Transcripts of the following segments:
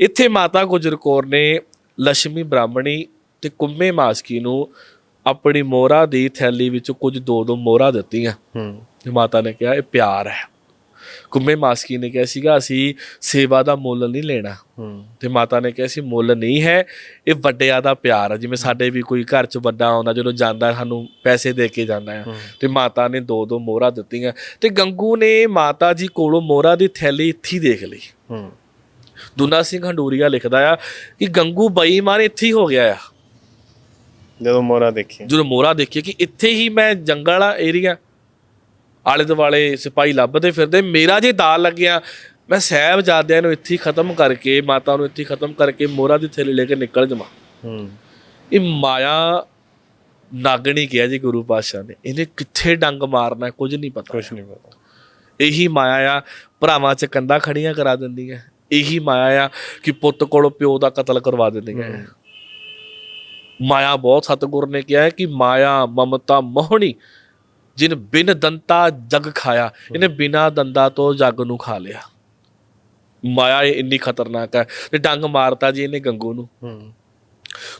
ਇੱਥੇ ਮਾਤਾ ਗੁਜਰ ਕੌਰ ਨੇ ਲక్ష్ਮੀ ਬ੍ਰਾਹਮਣੀ ਤੇ ਕੁੰਮੇ ਮਾਸਕੀ ਨੂੰ ਆਪਣੀ ਮੋਹਰਾ ਦੀ ਥੈਲੀ ਵਿੱਚ ਕੁਝ ਦੋ ਦੋ ਮੋਹਰਾ ਦਿੱਤੀਆਂ। ਹੂੰ। ਤੇ ਮਾਤਾ ਨੇ ਕਿਹਾ ਇਹ ਪਿਆਰ ਹੈ। ਕੁੰਮੇ ਮਾਸਕੀ ਨੇ ਕਿਹਾ ਸੀਗਾ ਅਸੀਂ ਸੇਵਾ ਦਾ ਮੁੱਲ ਨਹੀਂ ਲੈਣਾ। ਹੂੰ। ਤੇ ਮਾਤਾ ਨੇ ਕਿਹਾ ਸੀ ਮੁੱਲ ਨਹੀਂ ਹੈ ਇਹ ਵੱਡਿਆਂ ਦਾ ਪਿਆਰ ਹੈ। ਜਿਵੇਂ ਸਾਡੇ ਵੀ ਕੋਈ ਘਰ 'ਚ ਵੱਡਾ ਆਉਂਦਾ ਜਦੋਂ ਜਾਂਦਾ ਸਾਨੂੰ ਪੈਸੇ ਦੇ ਕੇ ਜਾਂਦਾ ਹੈ। ਤੇ ਮਾਤਾ ਨੇ ਦੋ ਦੋ ਮੋਹਰਾ ਦਿੱਤੀਆਂ। ਤੇ ਗੰਗੂ ਨੇ ਮਾਤਾ ਜੀ ਕੋਲੋਂ ਮੋਹਰਾ ਦੀ ਥੈਲੀ ਇੱਥੇ ਦੇਖ ਲਈ। ਹੂੰ। ਦੁਨਾ ਸਿੰਘ ਹੰਡੂਰੀਆ ਲਿਖਦਾ ਆ ਕਿ ਗੰਗੂ ਬੇਈਮਾਨ ਇੱਥੇ ਹੀ ਹੋ ਗਿਆ ਆ। ਜਦੋਂ ਮੋਰਾ ਦੇਖੀ ਜਦੋਂ ਮੋਹਰਾ ਦੇਖਿਆ ਕਿ ਇੱਥੇ ਹੀ ਮੈਂ ਜੰਗਲ ਆ ਏਰੀਆ ਆਲੇ ਦੁਆਲੇ ਸਿਪਾਹੀ ਲੱਭਦੇ ਫਿਰਦੇ ਮੇਰਾ ਜੇ ਦਾਲ ਲੱਗਿਆ ਮੈਂ ਸਾਹਿਬਜ਼ਾਦਿਆਂ ਨੂੰ ਇੱਥੇ ਹੀ ਖਤਮ ਕਰਕੇ ਮਾਤਾ ਨੂੰ ਇੱਥੇ ਹੀ ਖਤਮ ਕਰਕੇ ਮੋਹਰਾ ਦੀ ਥੈਲੀ ਲੈ ਕੇ ਨਿਕਲ ਜਾਵਾਂ। ਹੂੰ। ਇਹ ਮਾਇਆ ਨਾਗਣੀ ਕਿਹਾ ਜੀ ਗੁਰੂ ਪਾਤਸ਼ਾਹ ਨੇ। ਇਹਨੇ ਕਿੱਥੇ ਡੰਗ ਮਾਰਨਾ ਹੈ, ਕੁਝ ਨਹੀਂ ਪਤਾ। ਕੁਛ ਨਹੀਂ ਪਤਾ। ਇਹੀ ਮਾਇਆ ਆ ਭਰਾਵਾਂ 'ਚ ਕੰਧਾਂ ਖੜੀਆਂ ਕਰਾ ਦਿੰਦੀਆਂ। ਇਹੀ ਮਾਇਆ ਆ ਕਿ ਪੁੱਤ ਕੋਲੋਂ ਪਿਓ ਦਾ ਕਤਲ ਕਰਵਾ ਦਿੰਦੀਆਂ ਮਾਇਆ ਬਹੁਤ ਸਤਿਗੁਰ ਨੇ ਕਿਹਾ ਹੈ ਕਿ ਮਾਇਆ ਮਮਤਾ ਮੋਹਣੀ ਜਿਨ ਬਿਨ ਦੰਤਾ ਜਗ ਖਾਇਆ ਇਹਨੇ ਬਿਨਾ ਦੰਦਾ ਤੋਂ ਜਗ ਨੂੰ ਖਾ ਲਿਆ। ਮਾਇਆ ਇਹ ਇੰਨੀ ਖਤਰਨਾਕ ਹੈ ਤੇ ਡੰਗ ਮਾਰਤਾ ਜੀ ਇਹਨੇ ਗੰਗੂ ਨੂੰ। ਹੂੰ।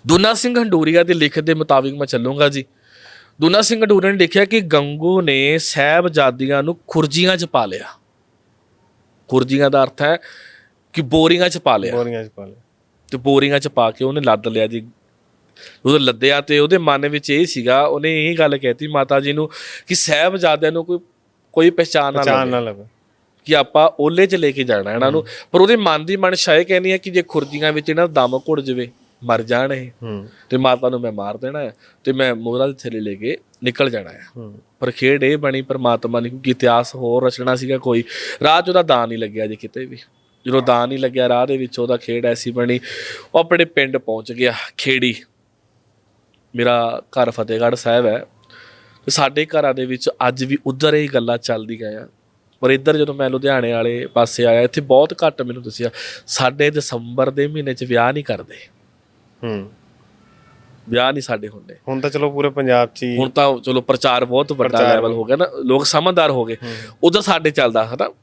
ਦੁਨਾ ਸਿੰਘ ਹੰਡੂਰੀਆ ਦੇ ਲਿਖਤ ਦੇ ਮੁਤਾਬਿਕ ਮੈਂ ਚੱਲੂੰਗਾ ਜੀ। ਦੁਨਾ ਸਿੰਘ ਹੰਡੂਰੀਆ ਨੇ ਲਿਖਿਆ ਕਿ ਗੰਗੂ ਨੇ ਸਹਿਬਜ਼ਾਦੀਆਂ ਨੂੰ ਖੁਰਜੀਆਂ 'ਚ ਪਾ ਲਿਆ। ਖੁਰਜੀਆਂ ਦਾ ਅਰਥ ਹੈ ਕਿ ਬੋਰੀਆਂ 'ਚ ਪਾ ਲਿਆ। ਬੋਰੀਆਂ ਚ ਪਾ ਲਿਆ। ਤੇ ਬੋਰੀਆਂ 'ਚ ਪਾ ਕੇ ਉਹਨੇ ਲੱਦ ਲਿਆ ਜੀ। ਉਹ ਲੱਦਿਆ ਤੇ ਉਹਦੇ ਮਨ ਵਿੱਚ ਇਹ ਸੀਗਾ ਉਹਨੇ ਇਹ ਗੱਲ ਕਹਿਤੀ ਮਾਤਾ ਜੀ ਨੂੰ ਕਿ ਸਹਿਬਜ਼ਾਦਿਆਂ ਨੂੰ ਕੋਈ ਕੋਈ ਪਛਾਣ ਨਾ ਪਛਾਣ ਲੱਗੇ ਨਾ ਲਵੇ। ਕਿ ਆਪਾਂ ਓਲੇ 'ਚ ਲੈ ਕੇ ਜਾਣਾ ਇਹਨਾਂ ਨੂੰ। ਪਰ ਉਹਦੇ ਮਨ ਦੀ ਮਨਸ਼ਾ ਇਹ ਕਹਿੰਦੀ ਹੈ ਕਿ ਜੇ ਖੁਰਜੀਆਂ ਵਿੱਚ ਇਹਨਾਂ ਦਾ ਦਮ ਘੁੱਟ ਜਵੇ ਮਰ ਜਾਣ ਇਹ। ਹੂੰ। ਤੇ ਮਾਤਾ ਨੂੰ ਮੈਂ ਮਾਰ ਦੇਣਾ ਹੈ ਤੇ ਮੈਂ ਮੋਹਰਾ ਦੇ ਥੱਲੇ ਲੈ ਕੇ ਨਿਕਲ ਜਾਣਾ ਹੈ। ਹੂੰ। ਪਰ ਖੇਡ ਇਹ ਬਣੀ ਪਰਮਾਤਮਾ ਨੇ ਕਿਉਂਕਿ ਇਤਿਹਾਸ ਹੋਰ ਰਚਣਾ ਸੀਗਾ ਕੋਈ। 'ਚ ਉਹਦਾ ਦਾਨ ਨਹੀਂ ਲੱਗਿਆ ਜੀ ਕਿਤੇ ਵੀ। ਜਦੋਂ ਦਾਨ ਨਹੀਂ ਲੱਗਿਆ ਰਾਹ ਦੇ ਵਿੱਚ ਉਹਦਾ ਖੇਡ ਐਸੀ ਬਣੀ ਉਹ ਆਪਣੇ ਪਿੰਡ ਪਹੁੰਚ ਗਿਆ ਖੇੜੀ। ਮੇਰਾ ਘਰ ਫਤਿਹਗੜ੍ਹ ਸਾਹਿਬ ਹੈ। ਤੇ ਸਾਡੇ ਘਰਾਂ ਦੇ ਵਿੱਚ ਅੱਜ ਵੀ ਉਧਰ ਇਹ ਗੱਲਾਂ ਚੱਲਦੀਆਂ ਆ। ਪਰ ਇੱਧਰ ਜਦੋਂ ਮੈਂ ਲੁਧਿਆਣੇ ਵਾਲੇ ਪਾਸੇ ਆਇਆ ਇੱਥੇ ਬਹੁਤ ਘੱਟ ਮੈਨੂੰ ਦੱਸਿਆ ਸਾਡੇ ਦਸੰਬਰ ਦੇ ਮਹੀਨੇ 'ਚ ਵਿਆਹ ਨਹੀਂ ਕਰਦੇ। ਹੂੰ। ਵਿਆਹ ਨਹੀਂ ਸਾਡੇ ਹੁੰਦੇ। ਹੁਣ ਤਾਂ ਚਲੋ ਪੂਰੇ ਪੰਜਾਬ ਚ ਹੀ ਹੁਣ ਤਾਂ ਚਲੋ ਪ੍ਰਚਾਰ ਬਹੁਤ ਵੱਡਾ ਲੈਵਲ ਹੋ ਗਿਆ ਨਾ ਲੋਕ ਸਮਝਦਾਰ ਹੋ ਗਏ। ਉਧਰ ਸਾਡੇ ਚੱਲਦਾ ਹਨਾ?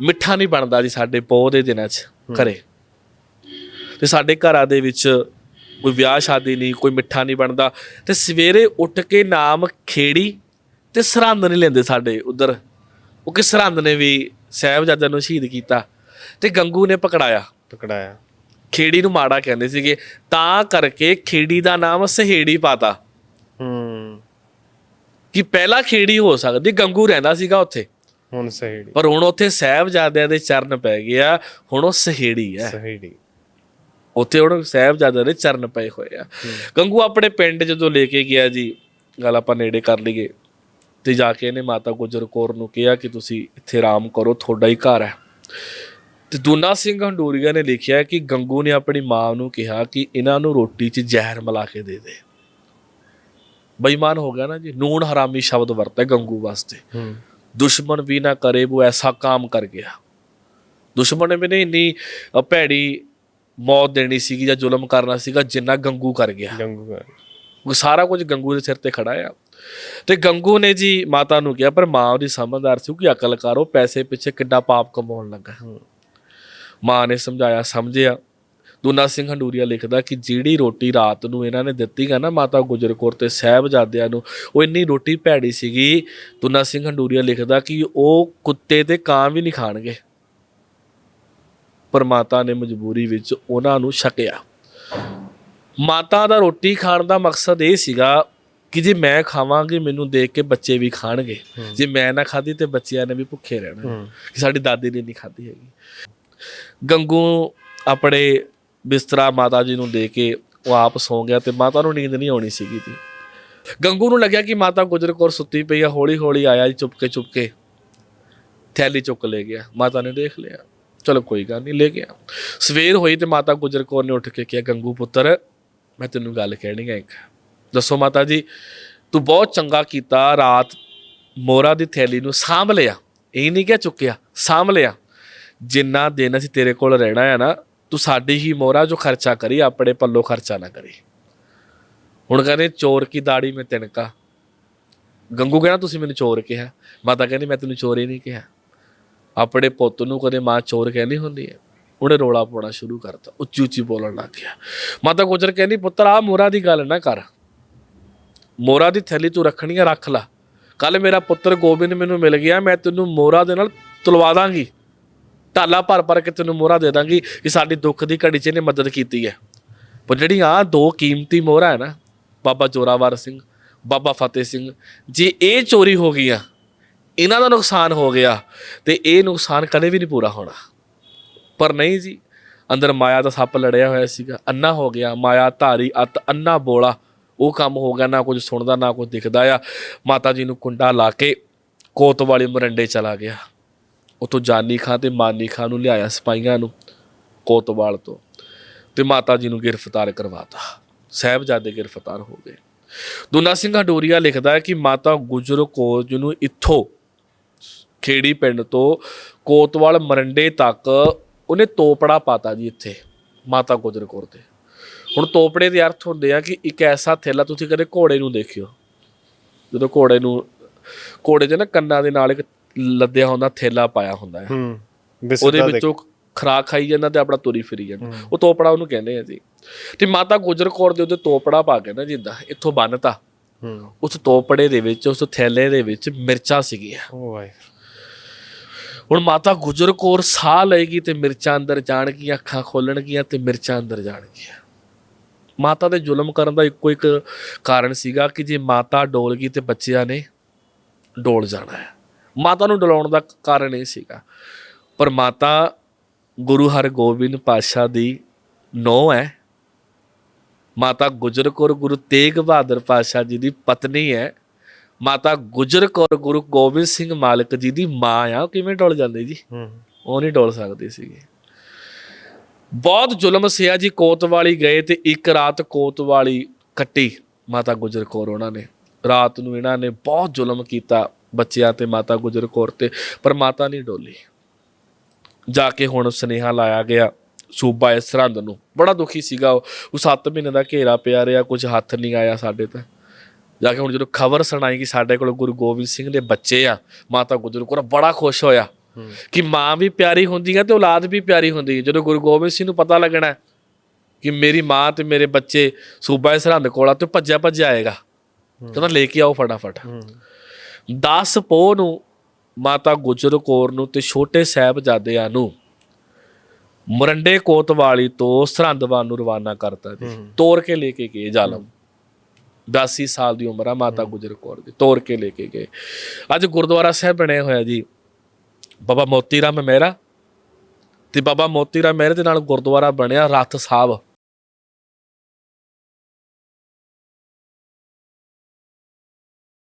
ਮਿੱਠਾ ਨਹੀਂ ਬਣਦਾ ਜੀ ਸਾਡੇ ਪੋਹ ਦੇ ਦਿਨਾਂ 'ਚ ਘਰੇ। ਤੇ ਸਾਡੇ ਘਰਾਂ ਦੇ ਵਿੱਚ ਕੋਈ ਵਿਆਹ ਸ਼ਾਦੀ ਨਹੀਂ ਕੋਈ ਮਿੱਠਾ ਨਹੀਂ ਬਣਦਾ। ਤੇ ਸਵੇਰੇ ਉੱਠ ਕੇ ਨਾਮ ਖੇੜੀ ਤੇ ਸਰਹੰਦ ਨਹੀਂ ਲੈਂਦੇ ਸਾਡੇ ਉਧਰ। ਉਹ ਕਿ ਸਰਹੰਦ ਨੇ ਵੀ ਸਾਹਿਬਜ਼ਾਦਿਆਂ ਨੂੰ ਸ਼ਹੀਦ ਕੀਤਾ ਤੇ ਗੰਗੂ ਨੇ ਪਕੜਾਇਆ। ਟਕੜਾਇਆ ਖੇੜੀ ਨੂੰ ਮਾੜਾ ਕਹਿੰਦੇ ਸੀਗੇ। ਤਾਂ ਕਰਕੇ ਖੇੜੀ ਦਾ ਨਾਮ ਸਹੇੜੀ ਪਾਤਾ। ਹੂੰ। ਕਿ ਪਹਿਲਾ ਖੇੜੀ ਹੋ ਸਕਦੀ ਗੰਗੂ ਰਹਿੰਦਾ ਸੀਗਾ ਉੱਥੇ। ਹੁਣ ਸਹੀੜੀ। ਪਰ ਹੁਣ ਉੱਥੇ ਸਾਹਿਬਜ਼ਾਦਿਆਂ ਦੇ ਚਰਨ ਪੈ ਗਿਆ ਹੁਣ ਉਹ ਸਹੇੜੀ ਹੈ। ਸਹੀੜੀ। ਉੱਥੇ ਹੁਣ ਸਾਹਿਬਜ਼ਾਦਿਆਂ ਦੇ ਚਰਨ ਪਏ ਹੋਏ ਆ। ਗੰਗੂ ਆਪਣੇ ਪਿੰਡ ਜਦੋਂ ਲੈ ਕੇ ਗਿਆ ਜੀ ਗੱਲ ਆਪਾਂ ਨੇੜੇ ਕਰ ਲਈਏ ਤੇ ਜਾ ਕੇ ਇਹਨੇ ਮਾਤਾ ਗੁਜਰ ਕੌਰ ਨੂੰ ਕਿਹਾ ਕਿ ਤੁਸੀਂ ਇੱਥੇ ਆਰਾਮ ਕਰੋ ਤੁਹਾਡਾ ਹੀ ਘਰ ਹੈ। ਤੇ ਦੂਨਾ ਸਿੰਘ ਹੰਡੂਰੀਆ ਨੇ ਲਿਖਿਆ ਕਿ ਗੰਗੂ ਨੇ ਆਪਣੀ ਮਾਂ ਨੂੰ ਕਿਹਾ ਕਿ ਇਹਨਾਂ ਨੂੰ ਰੋਟੀ 'ਚ ਜ਼ਹਿਰ ਮਿਲਾ ਕੇ ਦੇ ਦੇ। ਬੇਈਮਾਨ ਹੋ ਗਿਆ ਨਾ ਜੀ ਨੂਨ ਹਰਾਮੀ ਸ਼ਬਦ ਵਰਤਿਆ ਗੰਗੂ ਵਾਸਤੇ। ਹੂੰ। ਦੁਸ਼ਮਣ ਵੀ ਨਾ ਕਰੇ ਉਹ ਐਸਾ ਕੰਮ ਕਰ ਗਿਆ। ਦੁਸ਼ਮਣ ਨੇ ਮੈਨੇ ਇੰਨੀ ਅ, ਭੈੜੀ ਮੌਤ ਦੇਣੀ ਸੀਗੀ ਜਾਂ ਜ਼ੁਲਮ ਕਰਨਾ ਸੀਗਾ ਜਿੰਨਾ ਗੰਗੂ ਕਰ ਗਿਆ। ਗੰਗੂ ਘਰ। ਉਹ ਸਾਰਾ ਕੁਝ ਗੰਗੂ ਦੇ ਸਿਰ ਤੇ ਖੜਾ ਆ। ਤੇ ਗੰਗੂ ਨੇ ਜੀ ਮਾਤਾ ਨੂੰ ਕਿਹਾ ਪਰ ਮਾਂ ਉਹਦੀ ਸਮਝਦਾਰ ਸੀ ਕਿ ਅਕਲ ਕਰੋ ਪੈਸੇ ਪਿੱਛੇ ਕਿੱਡਾ ਪਾਪ ਕਮਾਉਣ ਲੱਗਾ। ਮਾਂ ਨੇ ਸਮਝਾਇਆ ਸਮਝਿਆ। ਦੂਨਾ ਸਿੰਘ ਹੰਡੂਰੀਆ ਲਿਖਦਾ ਕਿ ਜਿਹੜੀ ਰੋਟੀ ਰਾਤ ਨੂੰ ਇਹਨਾਂ ਨੇ ਦਿੱਤੀ ਹੈ ਨਾ ਮਾਤਾ ਗੁਜਰ ਕੌਰ ਤੇ ਸਾਹਿਬਜ਼ਾਦਿਆਂ ਨੂੰ ਉਹ ਇੰਨੀ ਰੋਟੀ ਭੈੜੀ ਸੀਗੀ ਦੂਨਾ ਸਿੰਘ ਹੰਡੂਰੀਆ ਲਿਖਦਾ ਕਿ ਉਹ ਕੁੱਤੇ ਤੇ ਕਾਂ ਵੀ ਨਹੀਂ ਖਾਣਗੇ। ਪਰ ਮਾਤਾ ਨੇ ਮਜਬੂਰੀ ਵਿੱਚ ਉਹਨਾਂ ਨੂੰ ਛਕਿਆ। ਮਾਤਾ ਦਾ ਰੋਟੀ ਖਾਣ ਦਾ ਮਕਸਦ ਇਹ ਸੀਗਾ ਕਿ ਜੇ ਮੈਂ ਖਾਵਾਂਗੀ ਮੈਨੂੰ ਦੇਖ ਕੇ ਬੱਚੇ ਵੀ ਖਾਣਗੇ। ਜੇ ਮੈਂ ਨਾ ਖਾਧੀ ਤੇ ਬੱਚਿਆਂ ਨੇ ਵੀ ਭੁੱਖੇ ਰਹਿਣਾ। ਕਿ ਸਾਡੀ ਦਾਦੀ ਨੇ ਨਹੀਂ ਖਾਧੀ ਹੈਗੀ। ਗੰਗੂ ਆਪਣੇ ਬਿਸਤਰਾ ਮਾਤਾ ਜੀ ਨੂੰ ਦੇ ਕੇ ਉਹ ਆਪ ਸੌ ਗਿਆ ਤੇ ਮਾਤਾ ਨੂੰ ਨੀਂਦ ਨਹੀਂ ਆਉਣੀ ਸੀਗੀ ਤੀ ਗੰਗੂ ਨੂੰ ਲੱਗਿਆ ਕਿ ਮਾਤਾ ਗੁਜਰ ਕੌਰ ਸੁੱਤੀ ਪਈ ਆ ਹੌਲੀ ਹੌਲੀ ਆਇਆ ਜੀ ਚੁੱਪ ਕੇ ਚੁੱਪ ਕੇ ਥੈਲੀ ਚੁੱਕ ਲੈ ਗਿਆ। ਮਾਤਾ ਨੇ ਦੇਖ ਲਿਆ। ਚਲੋ ਕੋਈ ਗੱਲ ਨਹੀਂ, ਲੈ ਗਿਆ। ਸਵੇਰ ਹੋਈ ਤੇ ਮਾਤਾ ਗੁਜਰ ਕੌਰ ਨੇ ਉੱਠ ਕੇ ਕਿਹਾ, ਗੰਗੂ ਪੁੱਤਰ, ਮੈਂ ਤੈਨੂੰ ਗੱਲ ਕਹਿਣੀ ਹੈ ਇੱਕ। ਦੱਸੋ ਮਾਤਾ ਜੀ, ਤੂੰ ਬਹੁਤ ਚੰਗਾ ਕੀਤਾ, ਰਾਤ ਮੋਰਾ ਦੀ ਥੈਲੀ ਨੂੰ ਸਾਂਭ ਲਿਆ। ਇਹ ਨਹੀਂ ਕਿ ਚੁੱਕਿਆ, ਸਾਂਭ ਲਿਆ। ਜਿੰਨਾ ਦਿਨ ਅਸੀਂ ਤੇਰੇ ਕੋਲ ਰਹਿਣਾ ਹੈ ਨਾ ਤੂੰ ਸਾਡੀ ਹੀ ਮੋਹਰਾ ਜੋ ਖਰਚਾ ਕਰੀ, ਆਪਣੇ ਪੱਲੋਂ ਖਰਚਾ ਨਾ ਕਰੀ। ਹੁਣ ਕਹਿੰਦੇ, ਚੋਰ ਕੀ ਦਾੜੀ ਮੈਂ ਤਿਣਕਾ? ਗੰਗੂ ਕਹਿੰਦਾ ਤੁਸੀਂ ਮੈਨੂੰ ਚੋਰ ਕਿਹਾ। ਮਾਤਾ ਕਹਿੰਦੀ, ਮੈਂ ਤੈਨੂੰ ਚੋਰ ਹੀ ਨਹੀਂ ਕਿਹਾ। ਆਪਣੇ ਪੁੱਤ ਨੂੰ ਕਦੇ ਮਾਂ ਚੋਰ ਕਹਿੰਦੀ ਹੁੰਦੀ ਹੈ। ਉਹਨੇ ਰੋਲਾ ਪਾਉਣਾ ਸ਼ੁਰੂ ਕਰਤਾ। ਉੱਚੀ ਉੱਚੀ ਬੋਲਣ ਲੱਗ ਗਿਆ। ਮਾਤਾ ਗੁਜਰ ਕਹਿੰਦੀ, ਪੁੱਤਰ ਆ ਮੋਰਾ ਦੀ ਗੱਲ ਨਾ ਕਰ। ਮੋਰਾ ਦੀ ਥੈਲੀ ਤੂੰ ਰੱਖਣੀ ਆ, ਰੱਖ ਲਾ। ਕੱਲ ਮੇਰਾ ਪੁੱਤਰ ਗੋਬਿੰਦ ਮੈਨੂੰ ਮਿਲ ਗਿਆ, ਮੈਂ ਤੈਨੂੰ ਮੋਰਾ ਦੇ ਨਾਲ ਤੁਲਵਾ ਦਾਂਗੀ। ਢਾਲਾ ਭਰ ਭਰ ਕੇ ਤੈਨੂੰ ਮੋਹਰਾ ਦੇ ਦਾਂਗੀ ਕਿ ਸਾਡੀ ਦੁੱਖ ਦੀ ਘੜੀ 'ਚ ਇਹਨੇ ਮਦਦ ਕੀਤੀ ਹੈ। ਪਰ ਜਿਹੜੀ ਆ ਦੋ ਕੀਮਤੀ ਮੋਹਰਾ ਹੈ ਨਾ, ਬਾਬਾ ਜੋਰਾਵਰ ਸਿੰਘ, ਬਾਬਾ ਫਤਿਹ ਸਿੰਘ, ਜੇ ਇਹ ਚੋਰੀ ਹੋ ਗਈਆਂ, ਇਹਨਾਂ ਦਾ ਨੁਕਸਾਨ ਹੋ ਗਿਆ, ਤੇ ਇਹ ਨੁਕਸਾਨ ਕਦੇ ਵੀ ਨਹੀਂ ਪੂਰਾ ਹੋਣਾ। ਪਰ ਨਹੀਂ ਜੀ, ਅੰਦਰ ਮਾਇਆ ਦਾ ਸੱਪ ਲੜਿਆ ਹੋਇਆ ਸੀਗਾ, ਅੰਨਾ ਹੋ ਗਿਆ, ਮਾਇਆ ਧਾਰੀ, ਅਤ, ਅੰਨਾ ਬੋਲਾ, ਉਹ ਕੰਮ ਹੋ ਗਿਆ, ਨਾ ਕੁਝ ਸੁਣਦਾ, ਨਾ ਕੁਝ ਦਿਖਦਾ ਆ। ਮਾਤਾ ਜੀ ਨੂੰ ਕੁੰਡਾ ਲਾ ਕੇ ਕੋਤ ਵਾਲੀ ਮਰੰਡੇ ਚਲਾ ਗਿਆ। ਉਤੋਂ ਜਾਨੀ ਖਾਂ ਤੇ ਮਾਨੀ ਖਾਂ ਨੂੰ ਲਿਆਇਆ ਸਿਪਾਹੀਆਂ ਨੂੰ ਕੋਤਵਾਲ ਤੋਂ ਤੇ ਮਾਤਾ ਜੀ ਨੂੰ ਗ੍ਰਿਫਤਾਰ ਕਰਵਾਤਾ। ਸਾਹਿਬਜ਼ਾਦੇ ਗ੍ਰਿਫਤਾਰ ਹੋ ਗਏ। ਦੁਨਾ ਸਿੰਘ ਹਡੋਰੀਆ ਲਿਖਦਾ ਹੈ ਕਿ ਮਾਤਾ ਗੁਜਰ ਕੌਰ ਨੂੰ ਇੱਥੋਂ ਖੇੜੀ ਪਿੰਡ ਤੋਂ ਕੋਤਵਾਲ ਮਰੰਡੇ ਤੱਕ ਉਹਨੇ ਤੋਪੜਾ ਪਾਤਾ ਜੀ ਇੱਥੇ, ਮਾਤਾ ਗੁਜਰ ਕੌਰ ਤੇ। ਹੁਣ ਤੋਪੜੇ ਦੇ ਅਰਥ ਹੁੰਦੇ ਆ ਕਿ ਇੱਕ ਐਸਾ ਥੈਲਾ ਤੁਸੀਂ ਕਦੇ ਘੋੜੇ ਨੂੰ ਦੇਖਿਓ। ਜਦੋਂ ਘੋੜੇ ਨੂੰ, ਘੋੜੇ ਦੇ ਨਾ ਕੰਨਾਂ ਦੇ ਨਾਲ ਇੱਕ ਲੱਦਿਆ ਹੁੰਦਾ ਥੈਲਾ ਪਾਇਆ ਹੁੰਦਾ ਹੈ। ਹੂੰ ਉਹਦੇ ਵਿੱਚੋਂ ਖਰਾਕ ਖਾਈ ਜਾਂਦਾ ਤੇ ਆਪਣਾ ਤੁਰੀ ਫਿਰੀ ਜਾਂਦਾ। ਉਹ ਤੋਪੜਾ ਉਹਨੂੰ ਕਹਿੰਦੇ ਆ ਜੀ। ਤੇ ਮਾਤਾ ਗੁਜਰ ਕੌਰ ਦੇ ਉਹਦੇ ਤੋਪੜਾ ਪਾ ਕੇ ਨਾ ਜਿੱਦਾਂ ਇੱਥੋਂ ਬੰਨਤਾ। ਹੂੰ। ਉਸ ਤੋਪੜੇ ਦੇ ਵਿੱਚ ਉਸ ਥੈਲੇ ਦੇ ਵਿੱਚ ਮਿਰਚਾਂ ਸੀਗੀਆਂ। ਉਹ ਵਾਹਿਗੁਰੂ। ਹੁਣ ਮਾਤਾ ਗੁਜਰ ਕੌਰ ਸਾਹ ਲਏਗੀ ਤੇ ਮਿਰਚਾਂ ਅੰਦਰ ਜਾਣਗੀਆਂ ਅੱਖਾਂ ਖੋਲਣਗੀਆਂ ਤੇ ਮਿਰਚਾਂ ਅੰਦਰ ਜਾਣਗੀਆਂ। ਮਾਤਾ ਦੇ ਜ਼ੁਲਮ ਕਰਨ ਦਾ ਇੱਕੋ ਇੱਕ ਕਾਰਨ ਸੀਗਾ ਕਿ ਜੇ ਮਾਤਾ ਡੋਲ ਗਈ ਤੇ ਬੱਚਿਆਂ ਨੇ ਡੋਲ ਜਾਣਾ ਹੈ। ਮਾਤਾ ਨੂੰ ਡਲਾਉਣ ਦਾ ਕਾਰਨ ਇਹ ਸੀਗਾ। ਪਰ ਮਾਤਾ ਗੁਰੂ ਹਰਗੋਬਿੰਦ ਪਾਤਸ਼ਾਹ ਦੀ ਨੋ ਹੈ। ਮਾਤਾ ਗੁਜਰ ਕੌਰ ਗੁਰੂ ਤੇਗ ਬਹਾਦਰ ਪਾਤਸ਼ਾਹ ਜੀ ਦੀ ਪਤਨੀ ਹੈ। ਮਾਤਾ ਗੁਜਰ ਕੌਰ ਗੁਰੂ ਗੋਬਿੰਦ ਸਿੰਘ ਮਾਲਕ ਜੀ ਦੀ ਮਾਂ ਆ। ਕਿਵੇਂ ਡੋਲ ਜਾਂਦੇ ਜੀ? ਉਹ ਨਹੀਂ ਡੋਲ ਸਕਦੀ ਸੀਗੀ। ਬਹੁਤ ਜ਼ੁਲਮ ਸਿਆ ਜੀ ਕੋਤਵਾਲੀ ਗਏ ਤੇ ਇੱਕ ਰਾਤ ਕੋਤਵਾਲੀ ਕੱਟੀ ਮਾਤਾ ਗੁਜਰ ਕੌਰ ਉਹਨਾਂ ਨੇ। ਰਾਤ ਨੂੰ ਇਹਨਾਂ ਨੇ ਬਹੁਤ ਜ਼ੁਲਮ ਕੀਤਾ। ਬੱਚਿਆਂ ਤੇ ਮਾਤਾ ਗੁਜਰ ਕੌਰ ਤੇ ਪਰ ਮਾਤਾ ਨਹੀਂ ਡੋਲੀ। ਜਾ ਕੇ ਹੁਣ ਸੁਨੇਹਾ ਲਾਇਆ ਗਿਆ ਸੂਬਾ ਇਸ ਸਰਹੰਦ ਨੂੰ। ਬੜਾ ਦੁਖੀ ਸੀਗਾ ਉਹ। 7 ਮਹੀਨੇ ਦਾ ਘੇਰਾ ਪਿਆ ਰਿਹਾ ਕੁਝ ਹੱਥ ਨਹੀਂ ਆਇਆ ਸਾਡੇ ਤੇ। ਜਾ ਕੇ ਹੁਣ ਜਦੋਂ ਖਬਰ ਸੁਣਾਈ ਕਿ ਸਾਡੇ ਕੋਲ ਗੁਰੂ ਗੋਬਿੰਦ ਸਿੰਘ ਦੇ ਬੱਚੇ ਆ ਮਾਤਾ ਗੁਜਰ ਕੌਰ ਬੜਾ ਖੁਸ਼ ਹੋਇਆ ਕਿ ਮਾਂ ਵੀ ਪਿਆਰੀ ਹੁੰਦੀ ਹੈ ਤੇ ਔਲਾਦ ਵੀ ਪਿਆਰੀ ਹੁੰਦੀ। ਹੈ ਜਦੋਂ ਗੁਰੂ ਗੋਬਿੰਦ ਸਿੰਘ ਨੂੰ ਪਤਾ ਲੱਗਣਾ ਕਿ ਮੇਰੀ ਮਾਂ ਤੇ ਮੇਰੇ ਬੱਚੇ ਸੂਬਾ ਸਰਹੰਦ ਕੋਲ ਆ ਤੇ ਭੱਜਿਆ ਭੱਜਿਆ ਆਏਗਾ। ਕਹਿੰਦਾ ਲੈ ਕੇ ਆਓ ਫਟਾਫਟ। 10 ਪੋਹ ਨੂੰ ਮਾਤਾ ਗੁਜਰ ਕੌਰ ਨੂੰ ਤੇ ਛੋਟੇ ਸਾਹਿਬਜ਼ਾਦਿਆਂ ਨੂੰ ਮਰੰਡੇ ਕੋਤਵਾਲੀ ਤੋਂ ਸਰਹੰਦਵਾਨ ਨੂੰ ਰਵਾਨਾ ਕਰਤਾ ਜੀ। ਤੋਰ ਕੇ ਲੈ ਕੇ ਗਏ ਜ਼ਾਲਮ। 82 ਸਾਲ ਦੀ ਉਮਰ ਆ ਮਾਤਾ ਗੁਜਰ ਕੌਰ ਦੀ। ਤੋਰ ਕੇ ਲੈ ਕੇ ਗਏ। ਅੱਜ ਗੁਰਦੁਆਰਾ ਸਾਹਿਬ ਬਣਿਆ ਹੋਇਆ ਜੀ। ਬਾਬਾ ਮੋਤੀ ਰਾਮ ਮਹਿਰਾ ਤੇ ਬਾਬਾ ਮੋਤੀ ਰਾਮ ਮਹਿਰੇ ਦੇ ਨਾਲ ਗੁਰਦੁਆਰਾ ਬਣਿਆ ਰੱਥ ਸਾਹਿਬ।